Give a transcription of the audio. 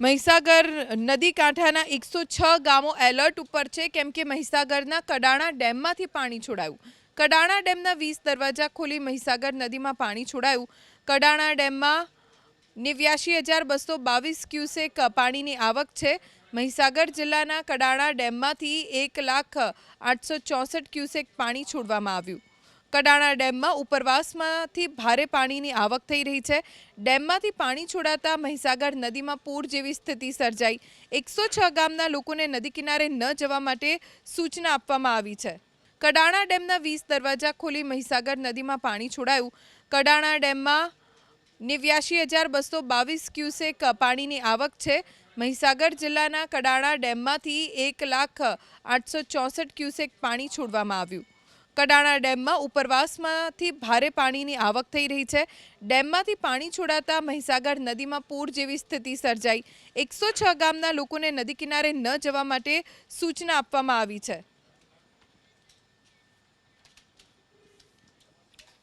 મહીસાગર નદી કાંઠાના એકસો છ ગામો એલર્ટ ઉપર છે, કેમ કે મહીસાગરના કડાણા ડેમમાંથી પાણી છોડાયું. કડાણા ડેમના વીસ દરવાજા ખોલી મહીસાગર નદીમાં પાણી છોડાયું. કડાણા ડેમમાં નેવ્યાશી હજાર બસો બાવીસ ક્યુસેક પાણીની આવક છે. મહીસાગર જિલ્લાના કડાણા ડેમમાંથી એક લાખ આઠસો ચોસઠ ક્યુસેક પાણી છોડવામાં આવ્યું. કડાણા ડેમમાં ઉપરવાસમાંથી ભારે પાણીની આવક થઈ રહી છે. ડેમમાંથી પાણી છોડાતા મહીસાગર નદીમાં પૂર જેવી સ્થિતિ સર્જાઈ. એકસો છ ગામના લોકોને નદી કિનારે ન જવા માટે સૂચના આપવામાં આવી છે. કડાણા ડેમના વીસ દરવાજા ખોલી મહીસાગર નદીમાં પાણી છોડાયું. કડાણા ડેમમાં નેવ્યાશી હજાર બસો બાવીસ ક્યુસેક પાણીની આવક છે. મહીસાગર જિલ્લાના કડાણા ડેમમાંથી એક લાખ આઠસો ચોસઠ ક્યુસેક પાણી છોડવામાં આવ્યું. કડાણા ડેમમાં ઉપરવાસમાંથી ભારે પાણીની આવક થઈ રહી છે. ડેમમાંથી પાણી છોડાતા મહીસાગર નદીમાં પૂર જેવી સ્થિતિ સર્જાઈ. એકસો ગામના લોકોને નદી કિનારે ન જવા માટે સૂચના આપવામાં આવી છે.